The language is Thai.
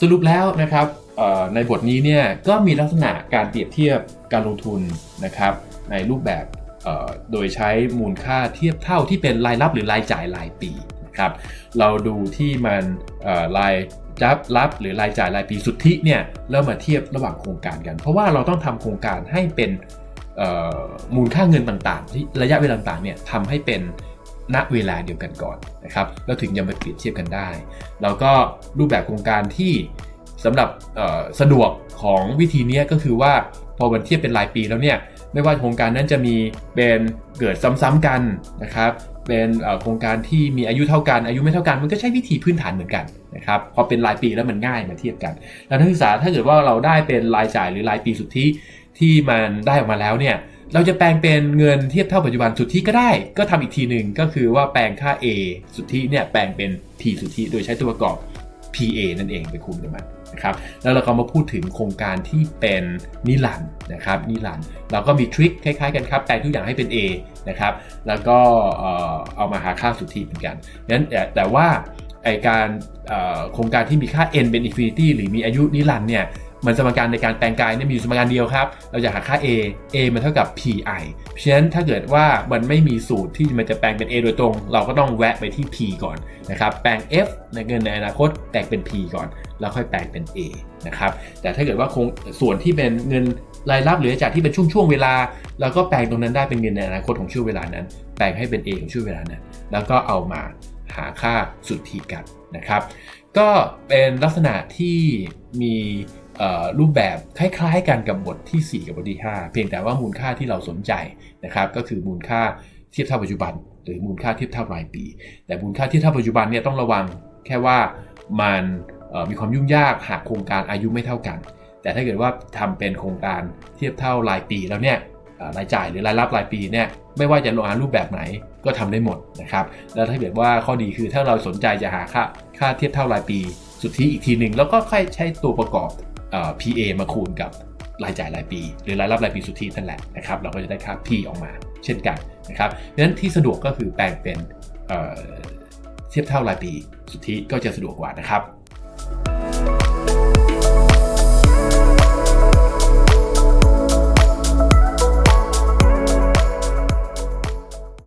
สรุปแล้วนะครับในบทนี้เนี่ยก็มีลักษณะการเปรียบเทียบการลงทุนนะครับในรูปแบบโดยใช้มูลค่าเทียบเท่าที่เป็นรายรับหรือรายจ่ายรายปีนะครับเราดูที่มันรายรับรับหรือรายจ่ายรายปีสุทธิเนี่ยแล้วมาเทียบระหว่างโครงการกัน เพราะว่าเราต้องทำโครงการให้เป็นมูลค่าเงินต่างๆ ที่ระยะเวลาต่างๆเนี่ยทำให้เป็น ณเวลาเดียวกันก่อนนะครับแล้วถึงจะมาเปรียบเทียบกันได้ แล้วก็รูปแบบโครงการที่สำหรับสะดวกของวิธีนี้ก็คือว่าพอมันเทียบเป็นรายปีแล้วเนี่ยไม่ว่าโครงการนั้นจะมีเป็นเกิดซ้ำๆกันนะครับเป็นโครงการที่มีอายุเท่ากันอายุไม่เท่ากันมันก็ใช้วิธีพื้นฐานเหมือนกันนะครับพอเป็นรายปีแล้วมันง่ายมาเทียบกัน แล้วนักศึกษาถ้าเกิดว่าเราได้เป็นรายจ่ายหรือรายปีสุทธิที่มันได้ออกมาแล้วเนี่ย เราจะแปลงเป็นเงินเทียบเท่าปัจจุบันสุทธิก็ได้ ก็ทำอีกทีหนึ่งก็คือว่าแปลงค่า A สุทธิเนี่ยแปลงเป็น P สุทธิโดยใช้ตัวประกอบ PA นั่นเองไปคูณกับมันนะครับแล้วเราก็มาพูดถึงโครงการที่เป็นนิรันนะครับนิรันเราก็มีทริคคล้ายๆกันครับแปลงทุกอย่างให้เป็น A นะครับแล้วก็เอามาหาค่าสุทธิเหมือนกันนั้นแต่ว่าไอการโครงการที่มีค่า n เป็น infinity หรือมีอายุนิรันดร์เนี่ย มันสมการในการแปลงกายเนี่ยมีอยู่สมการเดียวครับ เราจะหาค่า a a มันเท่ากับ pi เพราะฉะนั้นถ้าเกิดว่ามันไม่มีสูตรที่มันจะแปลงเป็น a โดยตรง เราก็ต้องแวะไปที่ p ก่อนนะครับ แปลง f ในเงินในอนาคตแปลงเป็น p ก่อน แล้วค่อยแปลงเป็น a นะครับ แต่ถ้าเกิดว่าคงส่วนที่เป็นเงินรายรับหรือจากที่เป็นช่วงช่วงเวลาเราก็แปลงตรงนั้นได้เป็นเงินในอนาคตของช่วงเวลานั้น แปลงให้เป็น a ของช่วงเวลานั้น แล้วก็เอามาหาค่าสุทธิกันนะครับ ก็เป็นลักษณะที่มี รูปแบบคล้ายๆกันกับบทที่ 4 กับบทที่ 5 เพียงแต่ว่ามูลค่าที่เราสนใจนะครับก็คือมูลค่าเทียบเท่าปัจจุบัน หรือมูลค่าเทียบเท่ารายปี แต่มูลค่าเทียบเท่าปัจจุบันเนี่ยต้องระวังแค่ว่ามันมีความยุ่งยากหากโครงการอายุไม่เท่ากัน แต่ถ้าเกิดว่าทำเป็นโครงการเทียบเท่ารายปีแล้วเนี่ยรายจ่ายหรือรายรับรายปีเนี่ยไม่ว่าจะลงอารูปแบบไหนก็ทำได้หมดนะครับแล้วถ้าเกิดว่าข้อดีคือถ้าเราสนใจจะหาค่าค่าเทียบเท่ารายปี สุทธิอีกทีหนึ่งแล้วก็ค่อยใช้ตัวประกอบ PA มาคูณกับรายจ่ายรายปี หรือรายรับรายปีสุทธินั่นแหละนะครับเราก็จะได้ค่า P ออกมาเช่นกันนะครับดังนั้นที่สะดวกก็คือแปลงเป็นเอ่อเทียบเท่ารายปีสุทธิก็จะสะดวกกว่านะครับ